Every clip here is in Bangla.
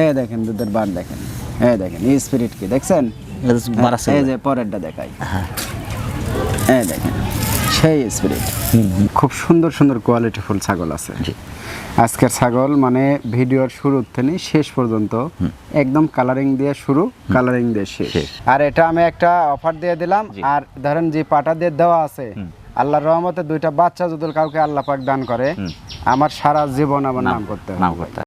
এই দেখেন দুধের বার দেখেন। এই দেখেন এই স্পিরিট কি দেখছেন? মারা এই যে পরেরটা দেখাই। এই দেখেন সেই স্পিরিট খুব সুন্দর সুন্দর কোয়ালিটি ফুল ছাগল আছে। আজকের ছাগল মানে ভিডিওর শুরু থেকে শেষ পর্যন্ত একদম কালারিং দিয়ে শুরু কালারিং দিয়ে শেষ। আর এটা আমি একটা অফার দিয়ে দিলাম আর ধরেন যে পাটা দিয়ে দেওয়া আছে আল্লাহর রহমতে দুইটা বাচ্চা যদি কাউকে আল্লাহ পাক দান করে আমার সারা জীবন আমার নাম করতে হবে। নাম করতে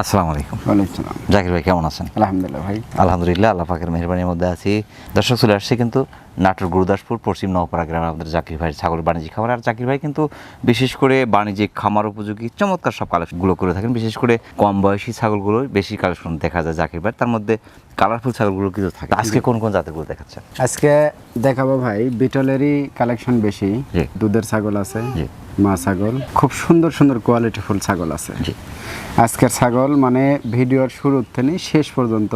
আসসালামু আলাইকুম। ওয়ালাইকুম জাকির ভাই কেমন আছেন? আলহামদুলিল্লাহ ভাই। আলহামদুলিল্লাহ আল্লাহ পাকের মেহরবানির মধ্যে আছি। দর্শক চলে আসছে কিন্তু নাটোর গুরুদাসপুর পশ্চিম নওপাড়া গ্রামে আমাদের জাকির ভাইয়ের ছাগল বাণিজ্যিক খামার। আর জাকির ভাই কিন্তু বিশেষ করে বাণিজ্যিক খামার উপযোগী চমৎকার সব কালেকশনগুলো করে থাকেন। বিশেষ করে কম বয়সী ছাগলগুলো বেশি কালেকশন দেখা যায় জাকির ভাই তার মধ্যে কালারফুল ছাগলগুলো কিন্তু থাকে? আজকে কোন কোন জাতেরগুলো দেখাচ্ছেন? আজকে দেখাবো ভাই বিটলেরই কালেকশন বেশি। দুধের ছাগল আছে। মা ছাগল। খুব সুন্দর সুন্দর কোয়ালিটি ফুল ছাগল আছে। আজকের ছাগল মানে ভিডিওর শুরু থেকে শেষ পর্যন্ত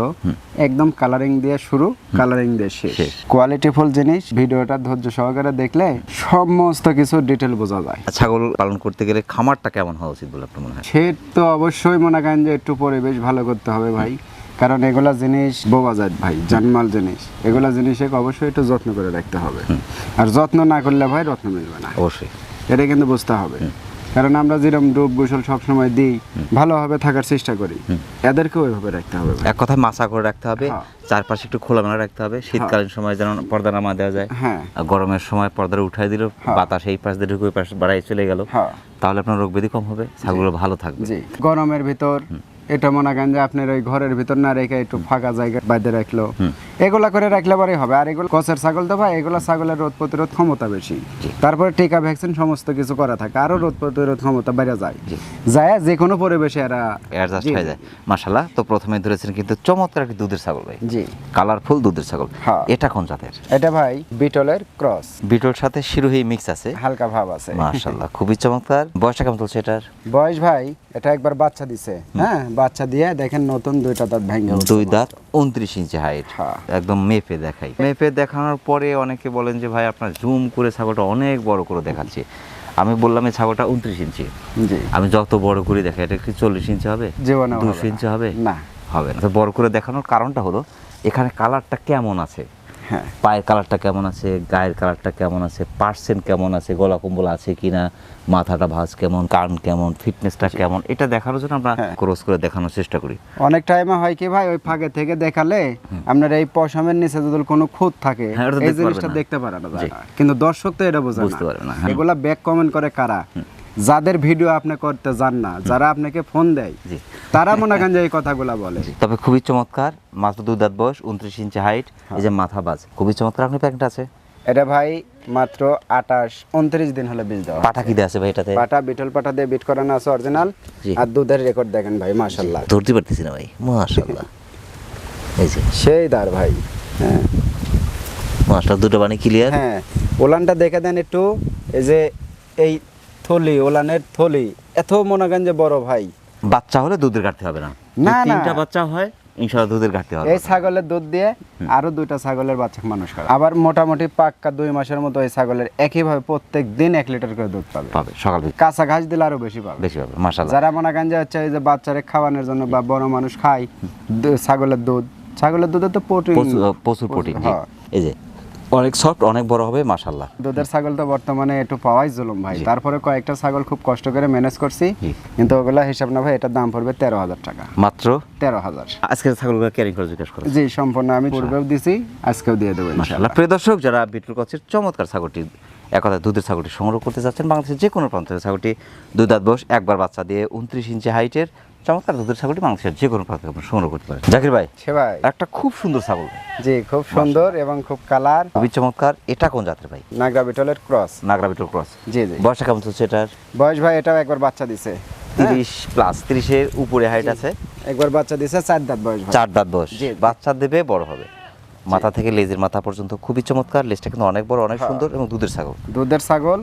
একদম কালারিং দিয়ে শুরু কালারিং দিয়ে শেষ। শেষ। কোয়ালিটি ফুল জিনিস ভিডিওটা ধৈর্য সহকারে দেখলে সমস্ত কিছু ডিটেল বোঝা যায়। ছাগল পালন করতে গেলে খামারটা কেমন হওয়া উচিত বলে আপনার মনে হয়? সে তো অবশ্যই মনে করেন যে একটু পরিবেশ ভালো করতে হবে ভাই। কারণ এগুলা জিনিস বোবা যায় ভাই জানমাল জিনিস। এগুলা জিনিসে অবশ্যই একটু যত্ন করে রাখতে হবে। আর যত্ন না করলে ভাই রত্ন মিলবে না। অবশ্যই। এটা কিন্তু বুঝতে হবে। কারণ আমরা যেরকম ডুব গোসল সবসময় দিই ভালোভাবে থাকার চেষ্টা করি। এদেরকে ওইভাবে রাখতে হবে এক কথায় মাছা করে রাখতে হবে হ্যাঁ। চারপাশে একটু খোলামেলা রাখতে হবে শীতকালীন সময় যেন পর্দা নামা দেওয়া যায়। হ্যাঁ। আর গরমের সময় পর্দাটা উঠাই দিল হ্যাঁ। বাতাস এই পাশ দিয়ে ঢুকে ওই পাশ বাড়াই চলে গেল। হ্যাঁ। তাহলে আপনার রোগ ব্যাধি কম হবে ছাগলগুলো ভালো থাকবে। গরমের ভিতর এটা মনে করেন যে আপনার ওই ঘরের ভিতর না রেখে একটু ফাঁকা জায়গা বাইরে রাখল। এগুলা করে রাখলে পরে হবে। আর এগুলো কচের ছাগল তো ভাই এগুলো ছাগলের রোদ প্রতিরোধ ক্ষমতা বেশি। তারপরে টিকা ভ্যাকসিন সমস্ত কিছু করা থাকে। আরও রোদ প্রতিরোধ ক্ষমতা বেড়ে যায়। যায় যে কোনো পরিবেশে এরা অ্যাডজাস্ট হয়ে যায়। মাশাল্লাহ তো প্রথমে ধরেছেন কিন্তু চমৎকার একটি দুধের ছাগল ভাই। জি। কালারফুল দুধের ছাগল। হ্যাঁ। এটা কোন জাতের? এটা ভাই বিটলের ক্রস। বিটল সাথে শিরোহী মিক্স আছে। হালকা ভাব আছে। মাশাল্লাহ খুবই চমৎকার। বয়সটা কেমন চলছে এটার? বয়স ভাই এটা একবার বাচ্চা দিছে। হ্যাঁ বাচ্চা দিয়ে দেখেন নতুন দুইটা দাঁত ভেঙে। দুই দাঁত উনত্রিশ ইঞ্চি হাইট হ্যাঁ। একদম মেপে দেখাই। মেপে দেখানোর পরে অনেকে বলেন যে ভাই আপনার জুম করে ছাগলটা অনেক বড় করে দেখাচ্ছে। আমি বললাম এই ছাগলটা উনত্রিশ ইঞ্চি। জি। আমি যত বড় করে দেখাই এটা কি চল্লিশ ইঞ্চি হবে? দুশো। ইঞ্চি হবে? না। হবে না। তো বড় করে দেখানোর কারণটা হলো এখানে কালারটা কেমন আছে? হ্যাঁ। পায়ের কালারটা কেমন আছে গায়ের কালারটা কেমন আছে পার্সেন্ট কেমন আছে গলা কম্বল আছে কিনা মাথাটা ভাঁজ কেমন কান কেমন ফিটনেসটা কেমন এটা দেখানোর জন্য আমরা হ্যাঁ। ক্রস করে দেখানোর চেষ্টা করি। অনেক টাইমে হয় কি ভাই ওই ফাঁকে থেকে দেখালে আপনার এই পশমের নিচে যদি কোনো খুঁত থাকে হ্যাঁ, এই জিনিসটা দেখতে পারে না। কিন্তু দর্শক তো এটা বোঝে বুঝতে পারবে না। এগুলা ব্যাক কমেন্ট করে কারা? যাদের ভিডিও আপনি করতে যান না যারা আপনাকে ফোন দেয় তারা মনে করেন যে এই কথাগুলা বলে। তবে খুবই চমৎকার মাত্র দুই দাঁত বয়স উনত্রিশ ইঞ্চি হাইট এই যে মাথা বাজ। খুবই চমৎকার আপনি প্যাকেট আছে? এটা ভাই মাত্র আঠাশ উনত্রিশ দিন হলে বীজ দেওয়া পাটা কি আছে ভাই এটাতে? পাটা বিটল পাটা দিয়ে বিট করানো আছে অরিজিনাল। আর দুধের রেকর্ড দেখেন ভাই মাশাল্লাহ ধরতে পারতেছি না ভাই মাশাল্লাহ এই যে। সেই দার ভাই হ্যাঁ। মাছটা দুটো বানি ক্লিয়ার হ্যাঁ ওলানটা দেখে দেন একটু এই যে এই থলি ওলানের থলি এত মনে করেন যে বড় ভাই। বাচ্চা হলে দুধের ঘাটতি হবে না। না, তিনটা বাচ্চা হয় ইনশাআল্লাহ দুধের ঘাটতি হবে। এই ছাগলের দুধ দিয়ে আরও দুইটা ছাগলের বাচ্চা মানুষ করে। আবার মোটামুটি পাক্কা দুই মাসের মতো এই ছাগলের একইভাবে প্রত্যেক দিন এক লিটার করে দুধ পাবে। পাবে সকাল কাঁচা ঘাস দিলে আরও বেশি পাবে। বেশি পাবে মাশাল্লাহ যারা মনে করেন যে হচ্ছে এই যে বাচ্চারে খাওয়ানোর জন্য বা বড় মানুষ খায় ছাগলের দুধ ছাগলের দুধে তো প্রোটিন প্রচুর প্রচুর প্রোটিন হ্যাঁ। এই যে অনেক সফট অনেক বড় হবে মাশাল্লাহ দুধের ছাগল তো বর্তমানে একটু পাওয়াই জুলুম ভাই। তারপরে কয়েকটা ছাগল খুব কষ্ট করে ম্যানেজ করছি কিন্তু ওগুলা হিসাব না ভাই এটার দাম পড়বে তেরো হাজার টাকা। মাত্র? তেরো হাজার। আজকে ছাগলগুলো ক্যারিং করে জিজ্ঞেস করে। জি সম্পূর্ণ আমি পূর্বেও দিছি আজকেও দিয়ে দেবো ইনশাআল্লাহ। প্রিয় দর্শক যারা বিটুল কচের চমৎকার ছাগলটি এক কথা দুধের ছাগলটি সংগ্রহ করতে যাচ্ছেন বাংলাদেশের যে কোনো প্রান্ত থেকে ছাগলটি দুই দাঁত বয়স একবার বাচ্চা দিয়ে উনত্রিশ ইঞ্চি হাইটের চমৎকার দুধের ছাগলটি বাংলাদেশের যে কোনো প্রান্ত সংগ্রহ করতে পারেন। জাকির ভাই সে ভাই। একটা খুব সুন্দর ছাগল। জি খুব সুন্দর এবং খুব কালার। খুবই চমৎকার। এটা কোন জাতের ভাই? নাগরা বিটলের ক্রস। নাগরা বিটল ক্রস। জি জি। বয়সটা কেমন চলছে এটার? বয়স ভাই এটাও একবার বাচ্চা দিছে। হ্যাঁ, তিরিশ প্লাস তিরিশের উপরে হাইট আছে। একবার বাচ্চা দিছে চার দাঁত বয়স চার দাঁত বয়স। বাচ্চা দেবে বড় হবে। মাথা থেকে লেজের মাথা পর্যন্ত খুবই চমৎকার। লেজটা কিন্তু অনেক বড় অনেক হ্যাঁ। সুন্দর এবং দুধের ছাগল। দুধের ছাগল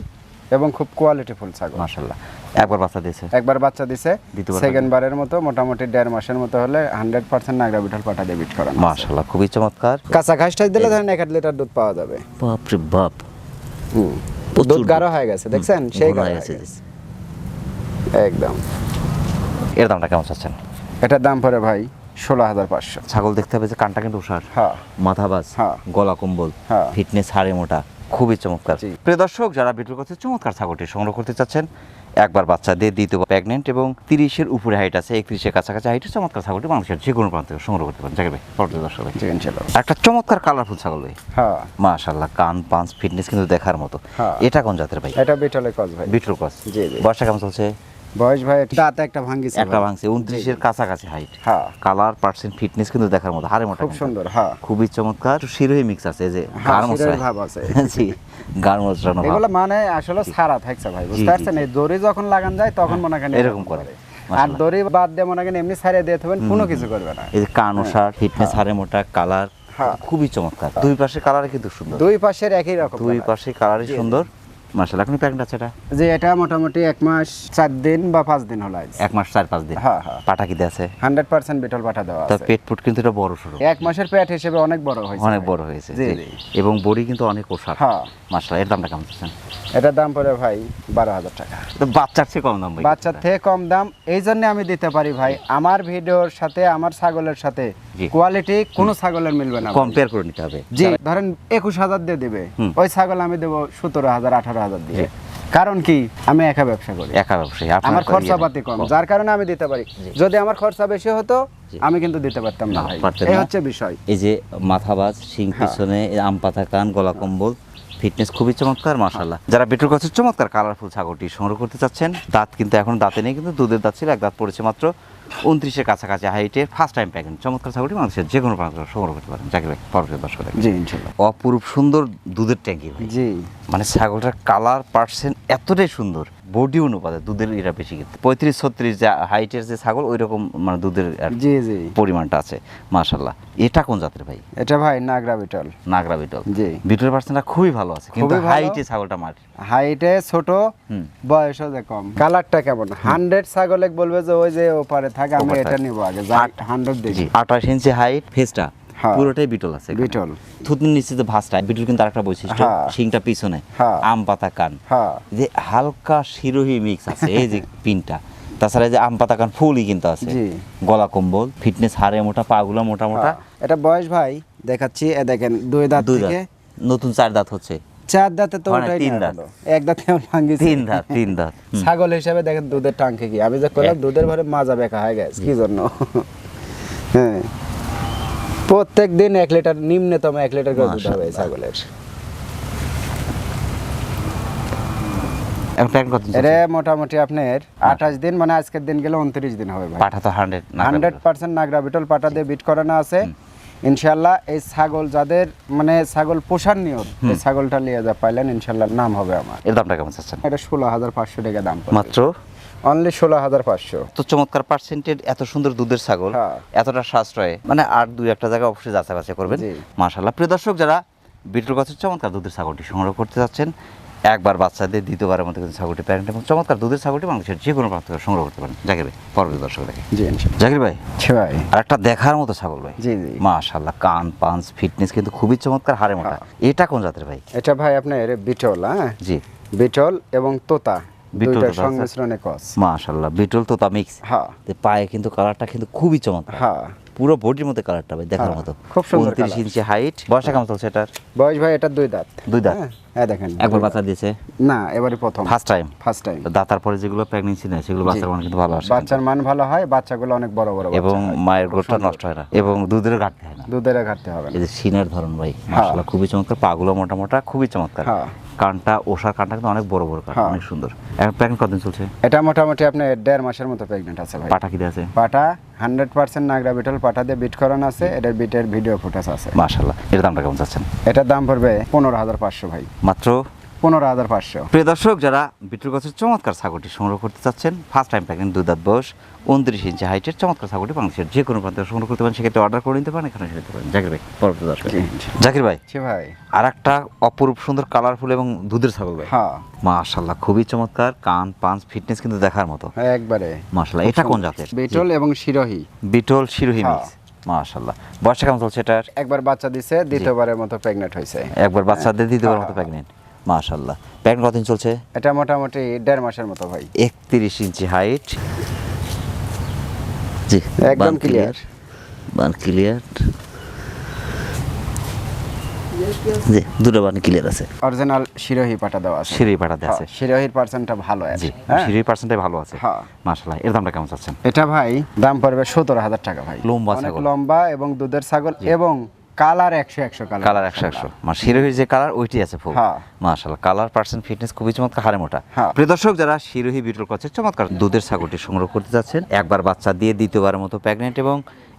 এবং খুব কোয়ালিটি ফুল ছাগল। মাশাল্লাহ একবার বাচ্চা দিয়েছে? একবার বাচ্চা দিছে। দ্বিতীয়বার সেকেন্ড বারের মতো মোটামুটি দেড় মাসের মতো হলে হান্ড্রেড পার্সেন্ট নাগরা বিঠাল পাঠা দিয়ে বিট করানো মাশাল্লাহ খুবই চমৎকার। কাঁচা ঘাসটা দিলে ধরেন এক লিটার দুধ পাওয়া যাবে। বাপ রে বাপ। দুধ গাঢ় হয়ে গেছে দেখছেন? সেই গাঢ় হয়ে গেছে। একদম। এর দামটা কেমন চাচ্ছেন? এটার দাম পড়ে ভাই ষোলো হাজার পাঁচশো। ছাগল দেখতে হবে যে কানটা কিন্তু উষার হ্যাঁ। মাথা বাস হ্যাঁ। গলা কম্বল হ্যাঁ। ফিটনেস হাড়ে মোটা। খুবই চমৎকার। প্রিয় দর্শক যারা বিটুল করতে চমৎকার ছাগলটি সংগ্রহ করতে চাচ্ছেন একবার বাচ্চা দিয়ে দ্বিতীয় প্রেগনেন্ট এবং তিরিশের উপরে হাইট আছে একত্রিশের কাছাকাছি হাইটে চমৎকার ছাগলটি মানুষের যে কোনো প্রান্ত থেকে সংগ্রহ করতে পারেন। দেখবে ভাই দর্শক ভাই। একটা চমৎকার কালারফুল ছাগল ভাই। হ্যাঁ। মাশাল্লাহ কান পাঁচ ফিটনেস কিন্তু দেখার মতো। হ্যাঁ। এটা কোন জাতের ভাই? এটা বিটলে কস ভাই। বিটুল কস জি, বর্ষা কেমন চলছে? বয়স ভাই দাঁতে একটা ভাঙ্গিছে একটা। ভাঙছে উনত্রিশের কাছাকাছি হাইট হ্যাঁ। কালার পার্সেন্ট ফিটনেস কিন্তু দেখার মতো হাড়ে মোটা খুব সুন্দর হ্যাঁ। খুবই চমৎকার শিরোহী মিক্স আছে এই যে হ্যাঁ, মশলা ভাব আছে। জি ভাব। এগুলো মানে আসলে সারা থাকছে ভাই বুঝতে পারছেন? এই দড়ি যখন লাগান যায় তখন মনে করেন এরকম করে। আর। দড়ি বাদ দিয়ে মনে করেন এমনি ছাড়িয়ে দিয়ে থাকবেন কোনো কিছু করবে না। এই যে কান ওষার ফিটনেস হাড়ে মোটা কালার হ্যাঁ। খুবই চমৎকার। দুই পাশে কালার কিন্তু সুন্দর। দুই পাশের একই রকম দুই পাশে কালারই সুন্দর। মাশাআল্লাহ এখন প্যাকেট আছে এটা? যে এটা মোটামুটি এক মাস চার দিন বা পাঁচ দিন হলো এক মাস চার পাঁচ দিন? হ্যাঁ, হ্যাঁ। পাটা কিতে আছে? হান্ড্রেড পার্সেন্ট বিটল দেওয়া আছে। পেট ফুট কিন্তু এটা বড় এক মাসের পেট হিসেবে অনেক বড় হয়েছে। অনেক বড় হয়েছে। এবং বড়ি কিন্তু অনেক ওষার। হ্যাঁ। এর দামটা কেমন চাচ্ছেন? এটার দাম পড়ে ভাই বারো হাজার টাকা। তো বাচ্চার চেয়ে কম দাম বাচ্চার থেকে কম দাম এই জন্য আমি দিতে পারি ভাই। আমার ভিডিওর সাথে আমার ছাগলের সাথে কোয়ালিটি কোনো ছাগলের মিলবে না। কম্পেয়ার করে নিতে হবে। জি ধরেন একুশ হাজার দিয়ে দিবে। ওই ছাগল আমি দেবো সতেরো হাজার আঠারো হাজার দিয়ে। কারণ কি? আমি একা ব্যবসা করি। একা ব্যবসায়ী আমার তো খরচা ইয়ে কম। যার কারণে আমি দিতে পারি। যদি আমার খরচা বেশি হতো আমি কিন্তু দিতে পারতাম না এই হচ্ছে বিষয়। এই যে মাথাবাজ শিং হ্যাঁ। পিছনে আম পাতা কান গলা কম্বল ফিটনেস খুবই চমৎকার মাশাল্লাহ যারা বিটুর গাছের চমৎকার কালারফুল ছাগলটি সংগ্রহ করতে চাচ্ছেন দাঁত কিন্তু এখন দাঁতে নেই কিন্তু দুধের দাঁত ছিল এক দাঁত পড়েছে মাত্র উনত্রিশের কাছাকাছি হাইটের ফার্স্ট টাইম প্যাকেট চমৎকার ছাগলটি মানুষের যে কোনো প্রান্ত সংগ্রহ করতে পারেন। জাকির ভাই পরবর্তী দর্শক। জি ইনশাল্লাহ। অপরূপ সুন্দর দুধের ট্যাঙ্কি ভাই। জি। মানে ছাগলটার কালার পার্সেন্ট এতটাই সুন্দর। বডি অনুপাতে দুধের এরা বেশি কিন্তু। পঁয়ত্রিশ ছত্রিশ যে হাইটের যে ছাগল ওই রকম মানে দুধের জি জি। পরিমাণটা আছে মাশাল্লাহ এটা কোন জাতের ভাই? এটা ভাই নাগরা বিটল। নাগরা বিটল। জি। বিটলের পার্সেন্টটা খুবই ভালো আছে কিন্তু হাইটে ছাগলটা মার। হাইটে ছোট। বয়সও যে কম। কালারটা কেমন? হান্ড্রেড ছাগলে বলবে যে ওই যে ওপারে থাকে আমি এটা। নিব আগে হান্ড্রেড দেখি। আঠাশ ইঞ্চি হাইট ফেসটা। পুরোটাই বিটল আছে। বিটল। থুতনির নিচে যে ভাঁজটা বিটল কিন্তু আরেকটা বৈশিষ্ট্য হ্যাঁ। শিংটা পিছনে হ্যাঁ। আম পাতা কান। হ্যাঁ। যে হালকা শিরোহী মিক্স আছে এই যে পিনটা। তাছাড়া যে আম পাতা কান ফুলই কিন্তু আছে। গলা কম্বল ফিটনেস হাড়ে মোটা পাগুলো মোটা মোটা। হ্যাঁ। এটা বয়স ভাই দেখাচ্ছি এ দেখেন দুই দাঁত দুই দাঁত। থেকে নতুন চার দাঁত হচ্ছে। চার দাঁতে তো মানে ওটাই তিন দাঁত। এক দাঁতে ভাঙ্গিছে তিন দাঁত তিন দাঁত। ছাগল হিসাবে দেখেন দুধের টাঙ্কে কি। আমি যে করলাম দুধের ভরে মাজা বেকা হয়ে গেছে কি জন্য? হ্যাঁ। প্রত্যেক দিন এক লিটার নিম্নতম এক লিটার করে দুধ হবে ছাগলের। এটা মোটামুটি আপনার আঠাশ দিন মানে আজকের দিন গেলে উনত্রিশ দিন হবে পাঠা তো hundred hundred percent Nagra Beetal পাটা দিয়ে বিট করানো আছে। ইনশাল্লাহ এই ছাগল যাদের মানে ছাগল পোষার এই ছাগলটা নিয়ে যা পাইলেন ইনশাল্লাহ নাম হবে আমার। এর দামটা কেমন চাচ্ছেন? এটা ষোলো হাজার পাঁচশো টাকা দাম মাত্র? অনলি ষোলো হাজার পাঁচশো। তো চমৎকার পার্সেন্টের এত সুন্দর দুধের ছাগল হ্যাঁ। এতটা সাশ্রয়ে। মানে আর দুই একটা জায়গায় অবশ্যই যাচাই বাছাই করবেন। মাশাল্লাহ প্রিয় দর্শক যারা বিটুল গাছের চমৎকার দুধের ছাগলটি সংগ্রহ করতে যাচ্ছেন একবার বাচ্চাদের দ্বিতীয়বারের মতো কিন্তু ছাগলটি প্যারেন্ট এবং চমৎকার দুধের ছাগলটি মানুষের যে কোনো প্রান্ত সংগ্রহ করতে পারেন। জাকির ভাই পরবর্তী দর্শক দেখে। জাকির ভাই ভাই। আর একটা দেখার মতো ছাগল ভাই। জি জি। মাশাল্লাহ কান পাঞ্চ ফিটনেস কিন্তু খুবই চমৎকার হাড়ে মোটা। হ্যাঁ। এটা কোন জাতের ভাই? এটা ভাই আপনার বিটল হ্যাঁ? জি। বিটল এবং তোতা। বিটল সংমিশ্রণে কস বিটল তো তা মিক্স হ্যাঁ। পায়ে কিন্তু কালারটা কিন্তু খুবই চমৎকার। হ্যাঁ। পুরো বডির মধ্যে কালারটা ভাই দেখার হ্যাঁ, মতো। খুব সুন্দর colour। ইঞ্চি হাইট বয়সটা কেমন চলছে এটার? বয়স ভাই এটা দুই দাঁত। দুই দাঁত? হ্যাঁ, হ্যাঁ দেখেন। একবার বাচ্চা। দিয়েছে? না এবারে প্রথম। ফার্স্ট টাইম ফার্স্ট টাইম দাতার পরে যেগুলো প্রেগনেন্সি নেয় সেগুলো বাচ্চার মান কিন্তু ভালো আসে। বাচ্চার মান ভালো হয় বাচ্চাগুলো অনেক বড় বড় এবং মায়ের সুন্দর। নষ্ট হয় না। এবং দুধের ঘাটতি হয় না। দুধের ঘাটতে হবে না। এই যে সিনের ধরন ভাই মাশাআল্লাহ খুবই চমৎকার। পাগুলো মোটা মোটা খুবই চমৎকার। হ্যাঁ। কানটা ওষার কানটা কিন্তু অনেক বড় বড় কান হ্যাঁ। অনেক সুন্দর। এখন প্রেগনেন্ট কতদিন চলছে? এটা মোটামুটি আপনি দেড় মাসের মতো প্রেগনেন্ট আছে ভাই। পাটা কি দিয়ে আছে? পাটা হান্ড্রেড পার্সেন্ট নাগরা বিটল পাঠা দিয়ে বিট করানো আছে এটার বিটের ভিডিও ফুটেজ আছে। মাশাআল্লাহ। এর দামটা কেমন চাচ্ছেন? এটার দাম পড়বে পনেরো হাজার পাঁচশো ভাই। মাত্র পনেরো হাজার পাঁচশো। প্রিয় দর্শক যারা বিটুর গাছের চমৎকার ছাগলটি সংগ্রহ করতে চাচ্ছেন ফার্স্ট টাইম প্রেগনেন্ট দুই দাঁত বয়স উনত্রিশ ইঞ্চি হাইটের চমৎকার ছাগলটি বাংলাদেশের যে কোনো প্রান্তে সংগ্রহ করতে পারেন সেক্ষেত্রে অর্ডার করে নিতে পারেন এখানে পারেন। জাকির ভাই পরবর্তী দর্শক। জাকির ভাই জি ভাই। আর একটা অপরূপ সুন্দর কালারফুল এবং দুধের ছাগল ভাই। হ্যাঁ। মাশাল্লাহ খুবই চমৎকার কান পাঁচ ফিটনেস কিন্তু দেখার মতো। হ্যাঁ, একবারে। মাশাল্লাহ এটা কোন জাতের? বিটল এবং শিরোহী। বিটল শিরোহি হ্যাঁ। মিক্স মাশাল্লাহ বয়সটা কেমন চলছে এটার? একবার বাচ্চা দিছে দ্বিতীয়বারের মতো প্রেগনেন্ট হয়েছে। একবার বাচ্চা পারার হ্যাঁ, মতো প্রেগনেন্ট মাশাল্লাহ প্রেগনেন্ট কতদিন চলছে? এটা মোটামুটি দেড় মাসের মতো ভাই। একত্রিশ ইঞ্চি হাইট জি একদম ক্লিয়ার বান ক্লিয়ার জি দুটো বান ক্লিয়ার আছে। অরিজিনাল শিরোহী পাটা দেওয়া আছে। সিঁড়ি পাঠাতে আছে। শিরোহির শিরোহীর পার্সেন্টটা ভালো আছে। হ্যাঁ? সিঁড়ি পার্সেন্টাই ভালো আছে। হ্যাঁ। মাশাল্লাহ এর দামটা কেমন চাচ্ছেন? এটা ভাই দাম পড়বে সতেরো হাজার টাকা ভাই। লম্বা ছাগল। লম্বা এবং দুধের ছাগল এবং কালার একশো একশো কালার কালার একশো একশো। মানে শিরোহির যে কালার ওইটি আছে ফুল হ্যাঁ। কালার পার্সেন্ট ফিটনেস খুবই চমৎকার হারে মোটা। হ্যাঁ। প্রিয় দর্শক যারা শিরোহি বিটল করছে চমৎকার। দুধের ছাগলটি সংগ্রহ করতে যাচ্ছেন। একবার বাচ্চা দিয়ে দ্বিতীয়বারের মতো প্রেগনেন্ট এবং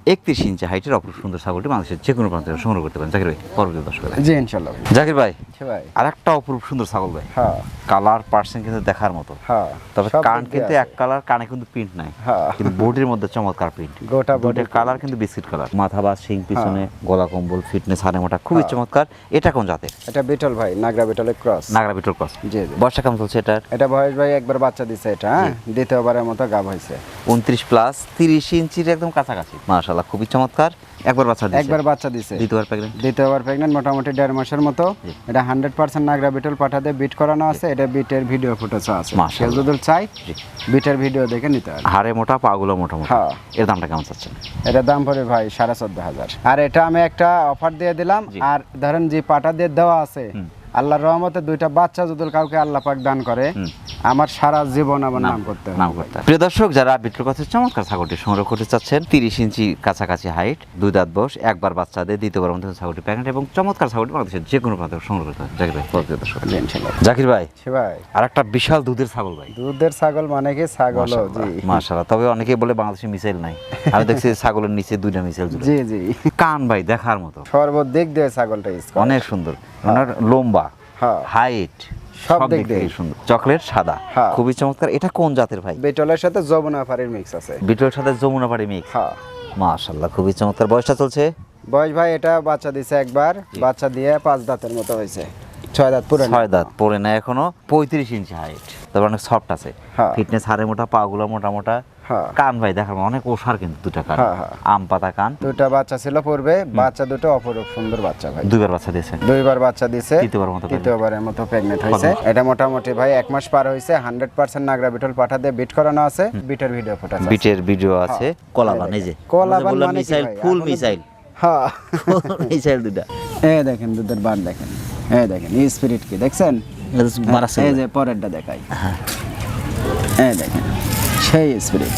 একত্রিশ ইঞ্চি হাইটের অপর সুন্দর ছাগলটি মানুষের যে কোনো প্রান্ত সংগ্রহ করতে পারেন। জাকির ভাই পরবর্তী দর্শক জি ইনশাল্লাহ জাকির ভাই ভাই। আর একটা অপরূপ সুন্দর ছাগল ভাই। হ্যাঁ। কালার পার্সেন্ট কিন্তু দেখার মতো। হ্যাঁ তবে কান কিন্তু এক কালার কানে কিন্তু প্রিন্ট নাই। হ্যাঁ। কিন্তু বডির মধ্যে চমৎকার প্রিন্ট গোটা body কালার কিন্তু বিস্কিট কালার। মাথা বা শিং পিছনে গলা কম্বল ফিটনেস হারে মোটা খুবই চমৎকার। এটা কোন জাতের? এটা বিটল ভাই নাগরা বিটলের ক্রস নাগরা বিটল ক্রস জি বর্ষা কেমন চলছে এটার? এটা বয়স ভাই একবার বাচ্চা দিছে এটা হ্যাঁ? দ্বিতীয়বারের মতো গাব হয়েছে উনত্রিশ প্লাস তিরিশ ইঞ্চির একদম কাছাকাছি। মাশাল্লাহ খুবই চমৎকার। একবার বাচ্চা দিয়েছে একবার বাচ্চা দিছে। দ্বিতীয়বার প্রেগনেন্ট দ্বিতীয়বার প্রেগনেন্ট মোটামুটি দেড় মাসের মতো। এটা হান্ড্রেড পার্সেন্ট নাগরা বিটল পাঠাতে বিট করানো আছে। এটা বিটের ভিডিও ফুটেজ আছে। মাশাআল্লাহ। কেউ যদি চাই বিটের ভিডিও দেখে নিতে হবে হাড়ে মোটা পাগুলো মোটা মোটা হ্যাঁ। এর দামটা কেমন চাচ্ছেন? এটা দাম পড়ে ভাই সাড়ে চোদ্দ হাজার। আর এটা আমি একটা অফার দিয়ে দিলাম। আর ধরেন যে পাটা দিয়ে দেওয়া আছে। আল্লাহর রহমতে দুইটা বাচ্চা যদি কাউকে আল্লাহ পাক দান করে আমার সারা জীবন আমার নাম করতে হবে। নাম করতে প্রিয় দর্শক যারা বিট্রু গাছের চমৎকার ছাগলটি সংগ্রহ করতে চাচ্ছেন তিরিশ ইঞ্চি কাছাকাছি হাইট দুই দাঁত বয়স একবার বাচ্চা দিয়ে দ্বিতীয়বার মধ্যে ছাগলটি প্যাকেট এবং চমৎকার ছাগলটি বাংলাদেশের যে কোনো প্রান্ত সংগ্রহ করতে জাকির ভাই দর্শক। জাকির ভাই ভাই। আর একটা বিশাল দুধের ছাগল ভাই। দুধের ছাগল মানে কি? ছাগল জি। মাশাআল্লাহ। তবে অনেকেই বলে বাংলাদেশে মিসাইল নাই। আমি দেখছি ছাগলের নিচে দুইটা মিসাইল জি জি। কান ভাই দেখার মতো। সর্বদিক দিয়ে ছাগলটা অনেক সুন্দর। ওনার লম্বা হ্যাঁ। হাইট সব সব দিক দিয়ে। সুন্দর। চকলেট সাদা হ্যাঁ। খুবই চমৎকার। এটা কোন জাতের ভাই? বিটলের সাথে যমুনা মিক্স আছে। বিটলের সাথে যমুনা পাড়ি মিক্স হ্যাঁ। মাশাআল্লাহ খুবই চমৎকার। বয়সটা চলছে? বয়স ভাই এটা বাচ্চা দিছে একবার। বাচ্চা দিয়ে পাঁচ দাঁতের মতো হয়েছে। ছয় দাঁত পুরো ছয় দাঁত পরে না এখনও পঁয়ত্রিশ ইঞ্চি হাইট তবে অনেক সফট আছে। হ্যাঁ। ফিটনেস হাড়ে মোটা পাগুলো মোটা মোটা। হ্যাঁ কান ভাই দেখার অনেক ওষার কিন্তু দুটা কান। হ্যাঁ, হ্যাঁ। আম পাতা কান। দুটা বাচ্চা ছিল পূর্বে বাচ্চা দুটো অপরূপ সুন্দর বাচ্চা ভাই। দুইবার বাচ্চা দিয়েছে। দুইবার বাচ্চা দিছে তৃতীয়বার মতো তৃতীয়বারের মতো প্রেগনেন্ট হয়েছে। এটা মোটামুটি ভাই এক মাস পার হয়েছে হান্ড্রেড পার্সেন্ট নাগরা বিটল পাঠা দিয়ে বিট করানো আছে বিটের ভিডিও আছে। বিটের ভিডিও আছে কলাবান এই যে। কলাবান মিসাইল ফুল মিসাইল হ্যাঁ। মিসাইল দুটা এই দেখেন দুধের বান দেখেন। এই দেখেন স্পিরিট কি দেখছেন? এই যে পরেরটা দেখাই। এই দেখেন। সেই স্পিরিট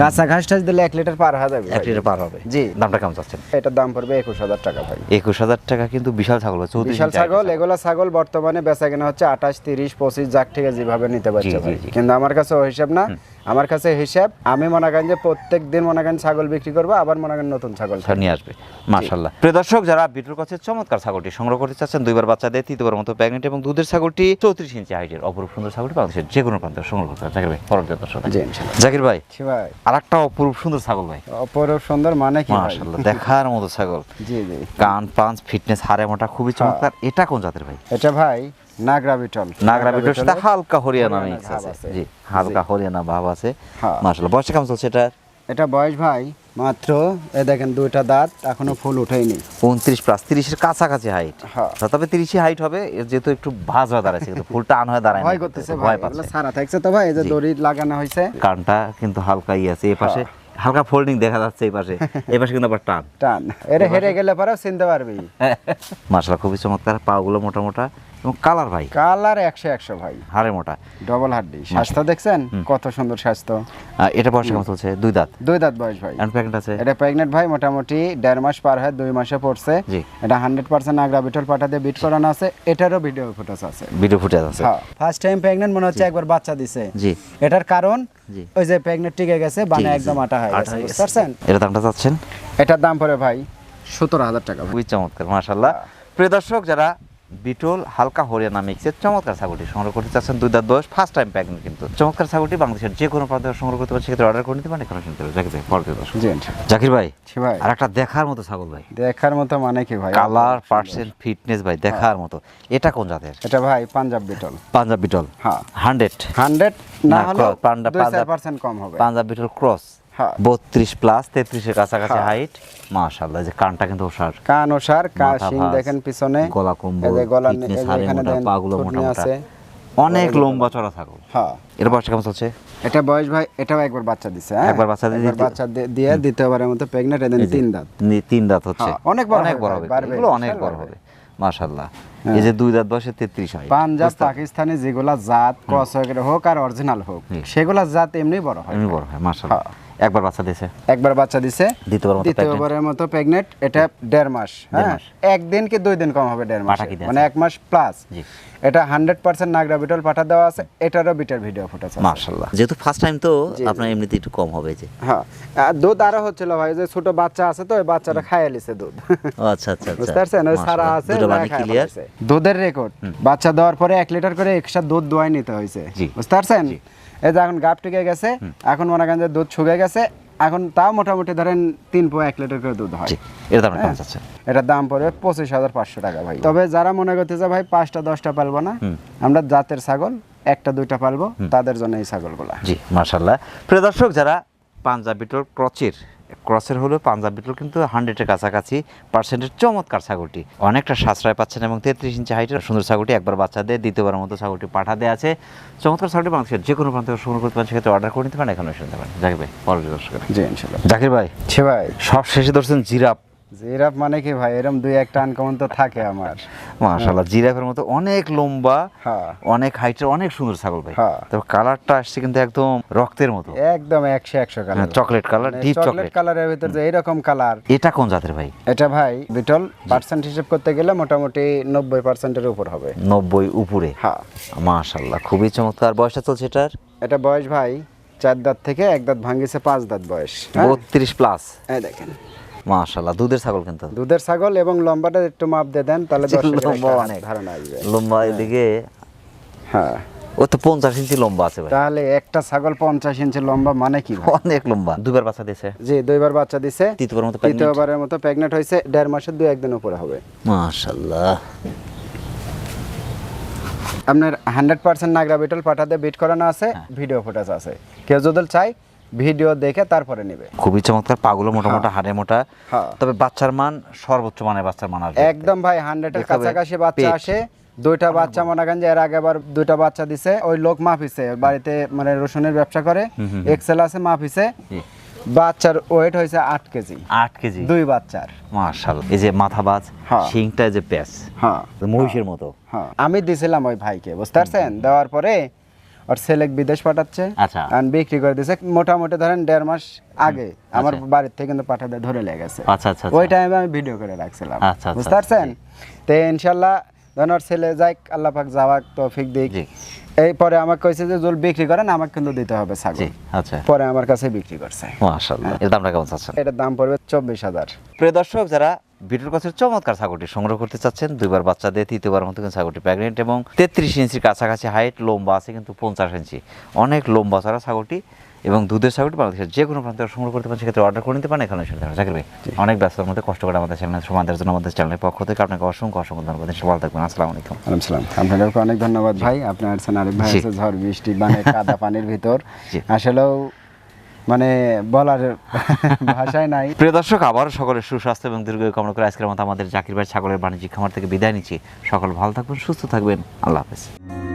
কাঁচা ঘাস টাস দিলে এক লিটার পার হয়ে যাবে এক লিটার পার হবে। জি। দামটা কেমন চাচ্ছেন? এটার দাম পড়বে একুশ হাজার টাকা ভাই। একুশ হাজার টাকা কিন্তু বিশাল ছাগল চৌত্রিশ বিশাল ছাগল এগুলা ছাগল বর্তমানে বেচা কেনা হচ্ছে আঠাশ তিরিশ পঁচিশ যাক থেকে যেভাবে নিতে পারছে ভাই। কিন্তু আমার কাছে ওই হিসাব না। আমার কাছে হিসাব আমি মনে করেন যে প্রত্যেক দিন মনে করেন ছাগল বিক্রি করব আবার মনে করেন নতুন ছাগল নিয়ে আসবে। মাশাল্লাহ প্রিয় দর্শক যারা বিটুর কাছে চমৎকার ছাগলটি সংগ্রহ করতে চাচ্ছেন দুইবার বাচ্চা দেয় তৃতীয়বার মতো প্রেগনেন্ট এবং দুধের ছাগলটি চৌত্রিশ ইঞ্চি হাইটের অপরূপ সুন্দর ছাগলটি বাংলাদেশের যে কোনো প্রান্তে সংগ্রহ করতে ভাই পরবর্তী দর্শক। জি জাকির ভাই ভাই। অপরূপ সুন্দর ছাগল ভাই। অপরূপ সুন্দর মানে কি ভাই? দেখার মতো ছাগল। জি জি। কান পাঞ্চ ফিটনেস হারে মোটা খুবই চমৎকার। এটা কোন জাতের ভাই? এটা ভাই নাগরা বিটল। নাগরা হালকা হরিয়ানা মিক্স আছে। জি হালকা হরিয়ানা ভাব আছে। হ্যাঁ। বয়সটা কেমন চলছে এটা এটা বয়স ভাই মাত্র এ দেখেন দুইটা দাঁত এখনও ফুল উঠেনি। উনত্রিশ প্লাস তিরিশের কাছাকাছি হাইট হ্যাঁ। তবে তিরিশে হাইট হবে যেহেতু একটু ভাজ হয়ে দাঁড়াচ্ছে কিন্তু ফুল টান হয়ে দাঁড়ায় ভয় করতেছে ভয় পাচ্ছে। সারা থাকছে তো ভাই এই যে দড়ি লাগানো হয়েছে। কানটা কিন্তু হালকা ই আছে এই পাশে হালকা ফোল্ডিং দেখা যাচ্ছে এই পাশে। এই পাশে কিন্তু আবার টান। টান। এরে হেরে গেলে পরেও চিনতে পারবি। মাশাল্লাহ খুবই চমৎকার পাগুলো মোটা মোটা এবং কালার ভাই? কালার একশো একশো ভাই। হাড়ে মোটা। ডবল হাড্ডি। স্বাস্থ্য দেখছেন? কত সুন্দর স্বাস্থ্য। এটা বয়স কেমন চলছে দুই দাঁত। দুই দাঁত বয়স ভাই। প্যাকেট আছে? এটা প্রেগনেন্ট ভাই মোটামুটি দেড় মাস পার হয় দুই মাসে পড়ছে। এটা হান্ড্রেড পার্সেন্ট আগ্রা বিটল পাঠা দিয়ে বিট করানো আছে। এটারও ভিডিও ফুটেজ আছে। ভিডিও ফুটে আছে। হ্যাঁ। ফার্স্ট টাইম প্রেগনেন্ট মনে হচ্ছে একবার বাচ্চা দিছে। জি। এটার কারণ ওই যে প্রেগনেন্ট টিকে গেছে বানে। একদম আটা হয়ে গেছে। হয়ে বুঝতে এটা দামটা চাচ্ছেন? এটার দাম পড়ে ভাই সতেরো হাজার টাকা খুবই চমৎকার মাশাল্লাহ প্রিয় দর্শক যারা বিটল হালকা হরিয়ানা মিক্সের চমৎকার ছাগলটি সংগ্রহ করতে চাচ্ছেন। দুই দাঁত বয়স ফার্স্ট টাইম প্যাকিং কিন্তু চমৎকার ছাগলটি বাংলাদেশের যে কোনো প্রান্ত সংগ্রহ করতে পারেন সেক্ষেত্রে অর্ডার করে নিতে পারেন এখানে শুনতে পারেন জাকির ভাই পরে ভাই। আর একটা দেখার মতো ছাগল ভাই। দেখার মতো মানে কি ভাই? কালার পার্সেন্ট ফিটনেস ভাই দেখার মতো। এটা কোন জাতের? এটা ভাই পাঞ্জাব বিটল। পাঞ্জাব বিটল। হ্যাঁ। হান্ড্রেড হান্ড্রেড না দুই চার পাঞ্জাব- পার্সেন্ট কম হবে। পাঞ্জাব বিটল ক্রস। বত্রিশ প্লাস তেত্রিশের কাছাকাছি হ্যাঁ। হাইট মাশাল্লাহ যে কানটা কিন্তু ওষার কান ওসার কা মাথা শিং ভাঁজ, দেখেন পিছনে। গলা কম্বল, এই যে গলা এখানে পাগুলো মোটা। আছে। অনেক লম্বা চড়া ছাগল। হ্যাঁ। এর বয়স কেমন চলছে? এটা বয়স ভাই এটাও একবার বাচ্চা দিছে হ্যাঁ? একবার বাচ্চা দিয়ে বাচ্চা দিয়ে- দ্বিতীয়বারের মতো প্রেগনেন্ট এদিন তিন দাঁত। নি- তিন দাঁত হচ্ছে। হ্যাঁ, অনেক বড় অনেক বড় হবে। এগুলো অনেক বড় হবে। মাশাল্লাহ এই যে দুই দাঁত বয়সে তেত্রিশ হয় পাঞ্জাব পাকিস্তানি যেগুলা জাত ক্রস হয়ে হোক আর অরিজিনাল হোক সেগুলা জাত এমনি বড় হয়। এমনি বড় হয় মাশাল্লাহ একবার বাচ্চা দিয়েছে একবার বাচ্চা দিছে। দ্বিতীয়বার মতো দ্বিতীয়বারের মতো প্রেগনেন্ট এটা দেড় মাস হ্যাঁ। একদিন কি দুই দিন কম হবে দেড় মাস? মানে এক মাস প্লাস জি। এটা হান্ড্রেড পার্সেন্ট নাগরা বিটল পাঠা দেওয়া আছে এটারও বিটের ভিডিও ফুটেজ আছে। মাশাল্লাহ যেহেতু ফার্স্ট টাইম তো আপনার এমনিতে একটু কম হবে যে। হ্যাঁ। দুধ আরও হচ্ছিল ভাই যে ছোট বাচ্চা আছে তো ওই বাচ্চাটা খাইয়ে লিছে দুধ। আচ্ছা আচ্ছা আচ্ছা। বুঝতে পারছেন? ওই সারা আছে ক্লিয়ার দুধের রেকর্ড বাচ্চা দেওয়ার পরে এক লিটার করে এক্সট্রা দুধ দোয়াই নিতে হয়েছে জি। বুঝতে পারছেন? এই যে এখন গাপ টিকে গেছে এখন মনে করেন যে দুধ শুকে গেছে এখন তাও মোটামুটি ধরেন তিন পো এক লিটার করে দুধ হয়। এর দাম হ্যাঁ। এটার দাম পড়বে পঁচিশ হাজার পাঁচশো টাকা ভাই। তবে যারা মনে করতে যে ভাই পাঁচটা দশটা পালবো না আমরা জাতের ছাগল একটা দুইটা পালবো তাদের জন্য এই ছাগলগুলা। জি মার্শাল্লাহ প্রিয় দর্শক যারা পাঞ্জাবি ক্রচের ক্রসের হলো পাঞ্জাব বিটল কিন্তু হান্ড্রেডের কাছাকাছি পার্সেন্টের চমৎকার ছাগলটি। অনেকটা সাশ্রয় পাচ্ছেন এবং তেত্রিশ ইঞ্চি হাইটের সুন্দর ছাগলটি একবার বাচ্চা দেয় দ্বিতীয়বারের মতো ছাগলটি পাঠা দেওয়া আছে। চমৎকার ছাগলটি বাংলাদেশের যে কোনো প্রান্ত সংগ্রহ করতে পারেন সেক্ষেত্রে অর্ডার করে নিতে পারেন এখানে শুনতে পারেন। জাকির ভাই পরবর্তী দর্শক জি ইনশাল্লাহ। জাকির ভাই সে ভাই। সব শেষে ধরছেন জিরাফ। জিরাফ মানে কি ভাই? এরকম দুই একটা আনকমন তো থাকে আমার। মাশাল্লাহ জিরাফের মতো অনেক লম্বা হ্যাঁ। অনেক হাইটের অনেক সুন্দর ছাগল ভাই। হ্যাঁ। তবে কালারটা আসছে কিন্তু একদম রক্তের মতো। একদম একশো একশো colour chocolate colour deep chocolate কালারের ভিতর যে এরকম কালার এটা কোন জাতের ভাই? এটা ভাই বিটল। পার্সেন্ট হিসেব করতে গেলে মোটামুটি নব্বই পার্সেন্টের উপর হবে। নব্বই উপরে? হ্যাঁ। মাশাল্লাহ খুবই চমৎকার। বয়সটা চলছে এটার? এটা বয়স ভাই চার দাঁত থেকে এক দাঁত ভাঙ্গিছে পাঁচ দাঁত বয়স। হ্যাঁ? বত্রিশ প্লাস এই দেখেন। দুধের ছাগল কিন্তু। দুধের ছাগল এবং লম্বাটা একটু মাপ দিয়ে দেন তাহলে লম্বা অনেক। ধারণা আসবে। লম্বা এদিকে হ্যাঁ। ও তো পঞ্চাশ ইঞ্চি লম্বা আছে ভাই। তাহলে একটা ছাগল পঞ্চাশ ইঞ্চি লম্বা মানে কি অনেক লম্বা। দুবার বাচ্চা জি দুইবার বাচ্চা দিছে তৃতীয়বার মতো তৃতীয়বারের মতো প্রেগনেন্ট হয়েছে। দেড় মাসের দুই একদিন উপরে হবে। মাশাল্লাহ আপনার হান্ড্রেড পার্সেন্ট নাগরা বিটল পাঠাতে বিট করানো আছে হ্যাঁ। ভিডিও ফুটেজ আছে। কেউ যদি চাই ভিডিও দেখে তারপরে নেবে। খুবই চমৎকার পাগুলো মোটা মোটা হাড়ে মোটা। হ্যাঁ। তবে বাচ্চার মান সর্বোচ্চ মানের বাচ্চার মান আসবে। একদম ভাই হান্ড্রেডের কাছাকাছি বাচ্চা আসে দুইটা বাচ্চা মনে করেন যে এর আগে আবার দুইটা বাচ্চা দিছে ওই লোক মাপিছে বাড়িতে মানে রসুনের ব্যবসা করে এক্সেল আছে মাপিছে জি। বাচ্চার ওয়েট হয়েছে আট কেজি। আট কেজি। দুই বাচ্চার। মাশাল্লাহ এই যে মাথা বাজ হ্যাঁ। শিংটা যে প্যাচ হ্যাঁ। মহিষের মতো। হ্যাঁ। আমি দিছিলাম ওই ভাইকে বুঝতে পারছেন? দেওয়ার পরে ওর ছেলে বিদেশ পাঠাচ্ছে আচ্ছা। আর বিক্রি করে দিছে। মোটামুটি ধরেন দেড় মাস আগে আমার বাড়ির থেকে কিন্তু পাঠাতে ধরে লেগেছে আচ্ছা আচ্ছা ওই আচ্ছা। টাইমে আমি ভিডিও করে রাখছিলাম। আচ্ছা, আচ্ছা, বুঝতে পারছেন তো ইনশাল্লাহ ধরেন ওর ছেলে যাই আল্লাহ পাক যাওয়াক তৌফিক দিক। এই পরে আমাকে কইছে যে জল বিক্রি করেন আমাকে কিন্তু দিতে হবে ছাগল। আচ্ছা। পরে আমার কাছে বিক্রি করছে। মাশাল্লাহ এর দামটা কেমন চাচ্ছেন? এটার দাম পড়বে চব্বিশ হাজার। প্রিয় দর্শক যারা ভিডিওর কাছে চমৎকার ছাগলটি সংগ্রহ করতে চাচ্ছেন। দুইবার বাচ্চা দিয়ে তৃতীয়বার মতো কিন্তু ছাগলটি প্রেগনেন্ট এবং তেত্রিশ ইঞ্চির কাছাকাছি হাইট লম্বা আছে কিন্তু পঞ্চাশ ইঞ্চি। অনেক লম্বা ছাড়া ছাগলটি এবং দুধের ছাগলটি বাংলাদেশের যে কোনো প্রান্তে সংগ্রহ করতে পারেন সেক্ষেত্রে অর্ডার করে নিতে পারেন এখানে দেখেন। জাকির ভাই অনেক ব্যস্ততার মধ্যে কষ্ট করে আমাদের চ্যানেল সময় দেওয়ার জন্য আমাদের চ্যানেলের পক্ষ থেকে আপনাকে অসংখ্য অসংখ্য ধন্যবাদ। সবাই থাকবেন। আসসালামু আলাইকুম। আলাইকুম সালাম। আপনাদেরকে অনেক ধন্যবাদ ভাই। আপনার আছেন আরেক ভাই আছে ঝড় বৃষ্টি মানে কাদা পানির ভিতর। আসলেও মানে বলার ভাষায় নাই। প্রিয় দর্শক, আবারও সকলের সুস্বাস্থ্য এবং দীর্ঘ কামনা করে আজকের মতো আমাদের জাকির ভাই ছাগলের বাণিজ্যিক খামার থেকে বিদায় নিচ্ছি। সকল ভালো থাকবেন, সুস্থ থাকবেন। আল্লাহ হাফেজ।